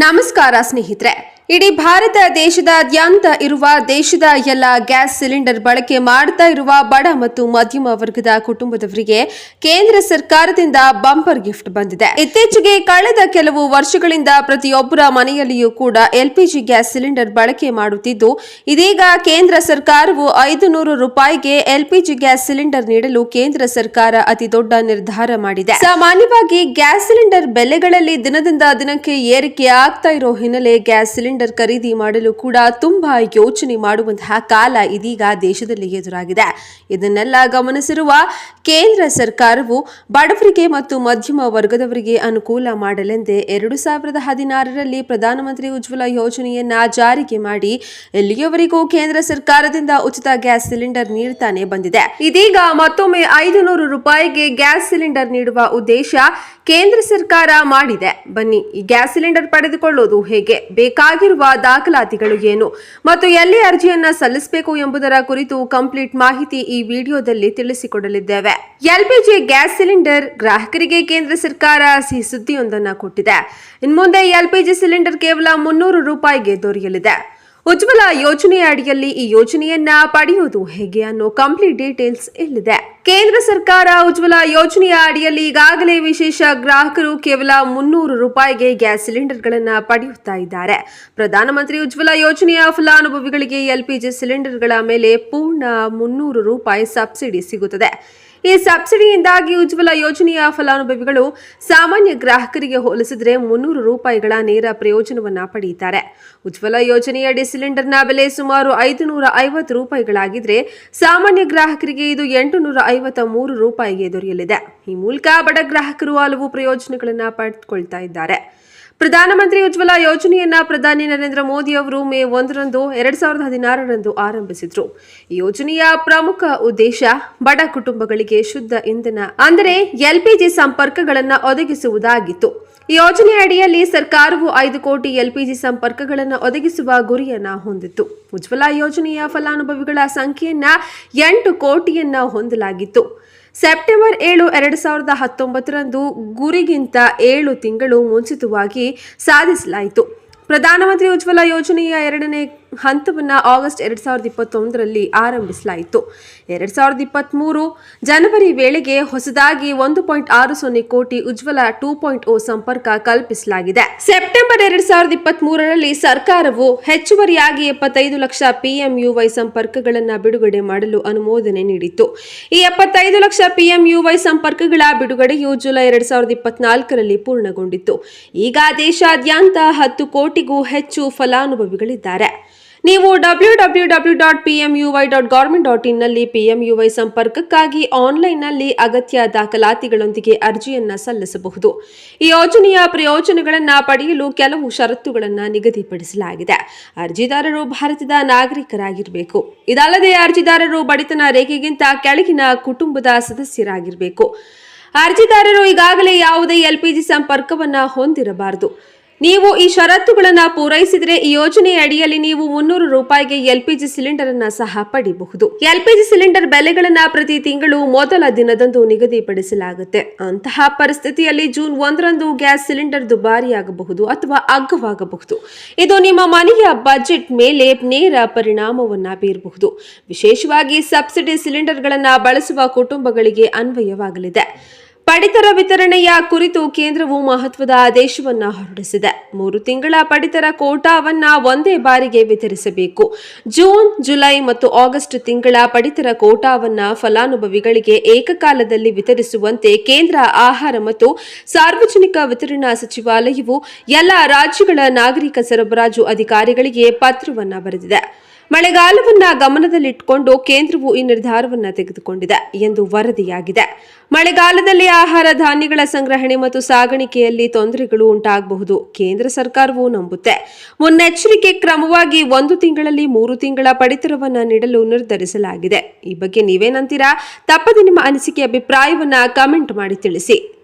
ನಮಸ್ಕಾರ ಸ್ನೇಹಿತರೆ ಇಡೀ ಭಾರತ ದೇಶದಾದ್ಯಂತ ಇರುವ ದೇಶದ ಎಲ್ಲ ಗ್ಯಾಸ್ ಸಿಲಿಂಡರ್ ಬಳಕೆ ಮಾಡ್ತಾ ಇರುವ ಬಡ ಮತ್ತು ಮಧ್ಯಮ ವರ್ಗದ ಕುಟುಂಬದವರಿಗೆ ಕೇಂದ್ರ ಸರ್ಕಾರದಿಂದ ಬಂಪರ್ ಗಿಫ್ಟ್ ಬಂದಿದೆ. ಇತ್ತೀಚೆಗೆ ಕಳೆದ ಕೆಲವು ವರ್ಷಗಳಿಂದ ಪ್ರತಿಯೊಬ್ಬರ ಮನೆಯಲ್ಲಿಯೂ ಕೂಡ ಎಲ್ಪಿಜಿ ಗ್ಯಾಸ್ ಸಿಲಿಂಡರ್ ಬಳಕೆ ಮಾಡುತ್ತಿದ್ದು, ಇದೀಗ ಕೇಂದ್ರ ಸರ್ಕಾರವು ಐದು ನೂರು ರೂಪಾಯಿಗೆ ಎಲ್ಪಿಜಿ ಗ್ಯಾಸ್ ಸಿಲಿಂಡರ್ ನೀಡಲು ಕೇಂದ್ರ ಸರ್ಕಾರ ಅತಿ ದೊಡ್ಡ ನಿರ್ಧಾರ ಮಾಡಿದೆ. ಸಾಮಾನ್ಯವಾಗಿ ಗ್ಯಾಸ್ ಸಿಲಿಂಡರ್ ಬೆಲೆಗಳಲ್ಲಿ ದಿನದಿಂದ ದಿನಕ್ಕೆ ಏರಿಕೆ ಆಗ್ತಾ ಇರೋ ಹಿನ್ನೆಲೆ ಗ್ಯಾಸ್ ಸಿಲಿಂಡರ್ ಖರೀದಿ ಮಾಡಲು ಕೂಡ ತುಂಬಾ ಯೋಚನೆ ಮಾಡುವಂತಹ ಕಾಲ ಇದೀಗ ದೇಶದಲ್ಲಿ ಎದುರಾಗಿದೆ. ಇದನ್ನೆಲ್ಲ ಗಮನಿಸಿರುವ ಕೇಂದ್ರ ಸರ್ಕಾರವು ಬಡವರಿಗೆ ಮತ್ತು ಮಧ್ಯಮ ವರ್ಗದವರಿಗೆ ಅನುಕೂಲ ಮಾಡಲೆಂದೇ ಎರಡು ಸಾವಿರದ ಹದಿನಾರರಲ್ಲಿ ಪ್ರಧಾನಮಂತ್ರಿ ಉಜ್ವಲ ಯೋಜನೆಯನ್ನ ಜಾರಿಗೆ ಮಾಡಿ ಎಲ್ಲಿಯವರೆಗೂ ಕೇಂದ್ರ ಸರ್ಕಾರದಿಂದ ಉಚಿತ ಗ್ಯಾಸ್ ಸಿಲಿಂಡರ್ ನೀಡ್ತಾನೆ ಬಂದಿದೆ. ಇದೀಗ ಮತ್ತೊಮ್ಮೆ ಐದು ನೂರು ರೂಪಾಯಿಗೆ ಗ್ಯಾಸ್ ಸಿಲಿಂಡರ್ ನೀಡುವ ಉದ್ದೇಶ ಕೇಂದ್ರ ಸರ್ಕಾರ ಮಾಡಿದೆ. ಬನ್ನಿ, ಈ ಗ್ಯಾಸ್ ಸಿಲಿಂಡರ್ ಪಡೆದುಕೊಳ್ಳೋದು ಹೇಗೆ? ಬೇಕಾಗಿರುವ ದಾಖಲಾತಿಗಳು ಏನು? ಮತ್ತು ಎಲ್ಲಿ ಅರ್ಜಿಯನ್ನ ಸಲ್ಲಿಸಬೇಕು ಎಂಬುದರ ಕುರಿತು ಕಂಪ್ಲೀಟ್ ಮಾಹಿತಿ ಈ ವಿಡಿಯೋದಲ್ಲಿ ತಿಳಿಸಿಕೊಡಲಿದ್ದೇವೆ. ಎಲ್ಪಿಜಿ ಗ್ಯಾಸ್ ಸಿಲಿಂಡರ್ ಗ್ರಾಹಕರಿಗೆ ಕೇಂದ್ರ ಸರ್ಕಾರ ಸಿಹಿ ಸುದ್ದಿಯೊಂದನ್ನ ಕೊಟ್ಟಿದೆ. ಇನ್ಮುಂದೆ ಎಲ್ಪಿಜಿ ಸಿಲಿಂಡರ್ ಕೇವಲ ಮುನ್ನೂರು ರೂಪಾಯಿಗೆ ದೊರೆಯಲಿದೆ. ಉಜ್ವಲ ಯೋಜನೆಯ ಅಡಿಯಲ್ಲಿ ಈ ಯೋಜನೆಯನ್ನ ಪಡೆಯುವುದು ಹೇಗೆ ಅನ್ನೋ ಕಂಪ್ಲೀಟ್ ಡೀಟೇಲ್ಸ್ ಇಲ್ಲಿದೆ. ಕೇಂದ್ರ ಸರ್ಕಾರ ಉಜ್ವಲ ಯೋಜನೆಯ ಅಡಿಯಲ್ಲಿ ಈಗಾಗಲೇ ವಿಶೇಷ ಗ್ರಾಹಕರು ಕೇವಲ ಮುನ್ನೂರು ರೂಪಾಯಿಗೆ ಗ್ಯಾಸ್ ಸಿಲಿಂಡರ್ಗಳನ್ನು ಪಡೆಯುತ್ತಾ ಇದ್ದಾರೆ. ಪ್ರಧಾನಮಂತ್ರಿ ಉಜ್ವಲ ಯೋಜನೆಯ ಫಲಾನುಭವಿಗಳಿಗೆ ಎಲ್ಪಿಜಿ ಸಿಲಿಂಡರ್ಗಳ ಮೇಲೆ ಪೂರ್ಣ ಮುನ್ನೂರು ರೂಪಾಯಿ ಸಬ್ಸಿಡಿ ಸಿಗುತ್ತದೆ. ಈ ಸಬ್ಸಿಡಿಯಿಂದಾಗಿ ಉಜ್ವಲ ಯೋಜನೆಯ ಫಲಾನುಭವಿಗಳು ಸಾಮಾನ್ಯ ಗ್ರಾಹಕರಿಗೆ ಹೋಲಿಸಿದರೆ ಮುನ್ನೂರು ರೂಪಾಯಿಗಳ ನೇರ ಪ್ರಯೋಜನವನ್ನು ಪಡೆಯುತ್ತಾರೆ ಉಜ್ವಲ ಯೋಜನೆಯಡಿ ಸಿಲಿಂಡರ್ನ ಬೆಲೆ ಸುಮಾರು ಐದು ನೂರ ಐವತ್ತು ರೂಪಾಯಿಗಳಾಗಿದ್ರೆ ಸಾಮಾನ್ಯ ಗ್ರಾಹಕರಿಗೆ ಇದು ಎಂಟು ನೂರ ಐವತ್ತ ಮೂರು ರೂಪಾಯಿಗೆ ದೊರೆಯಲಿದೆ. ಈ ಮೂಲಕ ಬಡ ಗ್ರಾಹಕರು ಹಲವು ಪ್ರಯೋಜನಗಳನ್ನು ಪಡೆದುಕೊಳ್ತಾ ಇದ್ದಾರೆ. ಪ್ರಧಾನಮಂತ್ರಿ ಉಜ್ವಲ ಯೋಜನೆಯನ್ನ ಪ್ರಧಾನಿ ನರೇಂದ್ರ ಮೋದಿ ಅವರು ಮೇ ಒಂದರಂದು, ಎರಡ್ ಸಾವಿರದ ಹದಿನಾರರಂದು ಆರಂಭಿಸಿದ್ರು. ಯೋಜನೆಯ ಪ್ರಮುಖ ಉದ್ದೇಶ ಬಡ ಕುಟುಂಬಗಳಿಗೆ ಶುದ್ಧ ಇಂಧನ, ಅಂದರೆ ಎಲ್ಪಿಜಿ ಸಂಪರ್ಕಗಳನ್ನು ಒದಗಿಸುವುದಾಗಿತ್ತು. ಈ ಯೋಜನೆ ಅಡಿಯಲ್ಲಿ ಸರ್ಕಾರವು ಐದು ಕೋಟಿ ಎಲ್ಪಿಜಿ ಸಂಪರ್ಕಗಳನ್ನು ಒದಗಿಸುವ ಗುರಿಯನ್ನ ಹೊಂದಿತ್ತು. ಉಜ್ವಲ ಯೋಜನೆಯ ಫಲಾನುಭವಿಗಳ ಸಂಖ್ಯೆಯನ್ನ ಎಂಟು ಕೋಟಿಯನ್ನ ಹೊಂದಲಾಗಿತ್ತು. ಸೆಪ್ಟೆಂಬರ್ ಏಳು ಎರಡು ಸಾವಿರದ ಹತ್ತೊಂಬತ್ತರಂದು ಗುರಿಗಿಂತ ಏಳು ತಿಂಗಳು ಮುಂಚಿತವಾಗಿ ಸಾಧಿಸಲಾಯಿತು. ಪ್ರಧಾನಮಂತ್ರಿ ಉಜ್ವಲ ಯೋಜನೆಯ ಎರಡನೇ ಹಂತವನ್ನು ಆಗಸ್ಟ್ ಎರಡು ಸಾವಿರದ ಇಪ್ಪತ್ತೊಂದರಲ್ಲಿ ಆರಂಭಿಸಲಾಯಿತು. ಎರಡು ಸಾವಿರದ ಇಪ್ಪತ್ತ್ಮೂರು ಜನವರಿ ವೇಳೆಗೆ ಹೊಸದಾಗಿ ಒಂದು ಪಾಯಿಂಟ್ ಆರು ಸೊನ್ನೆ ಕೋಟಿ ಉಜ್ವಲ ಟೂ ಪಾಯಿಂಟ್ ಓ ಸಂಪರ್ಕ ಕಲ್ಪಿಸಲಾಗಿದೆ. ಸೆಪ್ಟೆಂಬರ್ ಎರಡು ಸಾವಿರದ ಇಪ್ಪತ್ತ್ಮೂರರಲ್ಲಿ ಸರ್ಕಾರವು ಹೆಚ್ಚುವರಿಯಾಗಿ ಎಪ್ಪತ್ತೈದು ಲಕ್ಷ ಪಿಎಂಯುವೈ ಸಂಪರ್ಕಗಳನ್ನು ಬಿಡುಗಡೆ ಮಾಡಲು ಅನುಮೋದನೆ ನೀಡಿತ್ತು. ಈ ಎಪ್ಪತ್ತೈದು ಲಕ್ಷ ಪಿಎಂಯುವೈ ಸಂಪರ್ಕಗಳ ಬಿಡುಗಡೆಯು ಜುಲೈ ಎರಡು ಸಾವಿರದ ಇಪ್ಪತ್ನಾಲ್ಕರಲ್ಲಿ ಪೂರ್ಣಗೊಂಡಿತ್ತು. ಈಗ ದೇಶಾದ್ಯಂತ ಹತ್ತು ಕೋಟಿಗೂ ಹೆಚ್ಚು ಫಲಾನುಭವಿಗಳಿದ್ದಾರೆ. ನೀವು W W W dot P M U Y dot government dot ಇನ್ನಲ್ಲಿ P M U ಸಂಪರ್ಕಕ್ಕಾಗಿ ಆನ್ಲೈನ್ನಲ್ಲಿ ಅಗತ್ಯ ದಾಖಲಾತಿಗಳೊಂದಿಗೆ ಅರ್ಜಿಯನ್ನು ಸಲ್ಲಿಸಬಹುದು. ಈ ಯೋಜನೆಯ ಪ್ರಯೋಜನಗಳನ್ನು ಪಡೆಯಲು ಕೆಲವು ಷರತ್ತುಗಳನ್ನು ನಿಗದಿಪಡಿಸಲಾಗಿದೆ. ಅರ್ಜಿದಾರರು ಭಾರತದ ನಾಗರಿಕರಾಗಿರಬೇಕು. ಇದಲ್ಲದೆ ಅರ್ಜಿದಾರರು ಬಡತನ ರೇಖೆಗಿಂತ ಕೆಳಗಿನ ಕುಟುಂಬದ ಸದಸ್ಯರಾಗಿರಬೇಕು. ಅರ್ಜಿದಾರರು ಈಗಾಗಲೇ ಯಾವುದೇ ಎಲ್ಪಿಜಿ ಸಂಪರ್ಕವನ್ನು ಹೊಂದಿರಬಾರದು. ನೀವು ಈ ಷರತ್ತುಗಳನ್ನು ಪೂರೈಸಿದರೆ ಈ ಯೋಜನೆಯ ಅಡಿಯಲ್ಲಿ ನೀವು ಮುನ್ನೂರು ರೂಪಾಯಿಗೆ ಎಲ್ಪಿಜಿ ಸಿಲಿಂಡರ್ ಅನ್ನ ಸಹ ಪಡಿಬಹುದು. ಎಲ್ಪಿಜಿ ಸಿಲಿಂಡರ್ ಬೆಲೆಗಳನ್ನ ಪ್ರತಿ ತಿಂಗಳು ಮೊದಲ ದಿನದಂದು ನಿಗದಿಪಡಿಸಲಾಗುತ್ತೆ. ಅಂತಹ ಪರಿಸ್ಥಿತಿಯಲ್ಲಿ ಜೂನ್ ಒಂದರಂದು ಗ್ಯಾಸ್ ಸಿಲಿಂಡರ್ ದುಬಾರಿಯಾಗಬಹುದು ಅಥವಾ ಅಗ್ಗವಾಗಬಹುದು. ಇದು ನಿಮ್ಮ ಮನೆಯ ಬಜೆಟ್ ಮೇಲೆ ನೇರ ಪರಿಣಾಮವನ್ನ ಬೀರಬಹುದು. ವಿಶೇಷವಾಗಿ ಸಬ್ಸಿಡಿ ಸಿಲಿಂಡರ್ಗಳನ್ನ ಬಳಸುವ ಕುಟುಂಬಗಳಿಗೆ ಅನ್ವಯವಾಗಲಿದೆ. ಪಡಿತರ ವಿತರಣೆಯ ಕುರಿತು ಕೇಂದ್ರವು ಮಹತ್ವದ ಆದೇಶವನ್ನು ಹೊರಡಿಸಿದೆ. ಮೂರು ತಿಂಗಳ ಪಡಿತರ ಕೋಟಾವನ್ನ ಒಂದೇ ಬಾರಿಗೆ ವಿತರಿಸಬೇಕು. ಜೂನ್, ಜುಲೈ ಮತ್ತು ಆಗಸ್ಟ್ ತಿಂಗಳ ಪಡಿತರ ಕೋಟಾವನ್ನ ಫಲಾನುಭವಿಗಳಿಗೆ ಏಕಕಾಲದಲ್ಲಿ ವಿತರಿಸುವಂತೆ ಕೇಂದ್ರ ಆಹಾರ ಮತ್ತು ಸಾರ್ವಜನಿಕ ವಿತರಣಾ ಸಚಿವಾಲಯವು ಎಲ್ಲ ರಾಜ್ಯಗಳ ನಾಗರಿಕ ಸರಬರಾಜು ಅಧಿಕಾರಿಗಳಿಗೆ ಪತ್ರವನ್ನು ಬರೆದಿದೆ. ಮಳೆಗಾಲವನ್ನ ಗಮನದಲ್ಲಿಟ್ಟುಕೊಂಡು ಕೇಂದ್ರವು ಈ ನಿರ್ಧಾರವನ್ನ ತೆಗೆದುಕೊಂಡಿದೆ ಎಂದು ವರದಿಯಾಗಿದೆ. ಮಳೆಗಾಲದಲ್ಲಿ ಆಹಾರ ಧಾನ್ಯಗಳ ಸಂಗ್ರಹಣೆ ಮತ್ತು ಸಾಗಾಣಿಕೆಯಲ್ಲಿ ತೊಂದರೆಗಳು ಉಂಟಾಗಬಹುದು. ಕೇಂದ್ರ ಸರ್ಕಾರವು ನಂಬುತ್ತೆ. ಮುನ್ನೆಚ್ಚರಿಕೆ ಕ್ರಮವಾಗಿ ಒಂದು ತಿಂಗಳಲ್ಲಿ ಮೂರು ತಿಂಗಳ ಪಡಿತರವನ್ನ ನೀಡಲು ನಿರ್ಧರಿಸಲಾಗಿದೆ. ಈ ಬಗ್ಗೆ ನೀವೇನಂತೀರಾ? ತಪ್ಪದೆ ನಿಮ್ಮ ಅನಿಸಿಕೆ, ಅಭಿಪ್ರಾಯವನ್ನ ಕಮೆಂಟ್ ಮಾಡಿ ತಿಳಿಸಿ.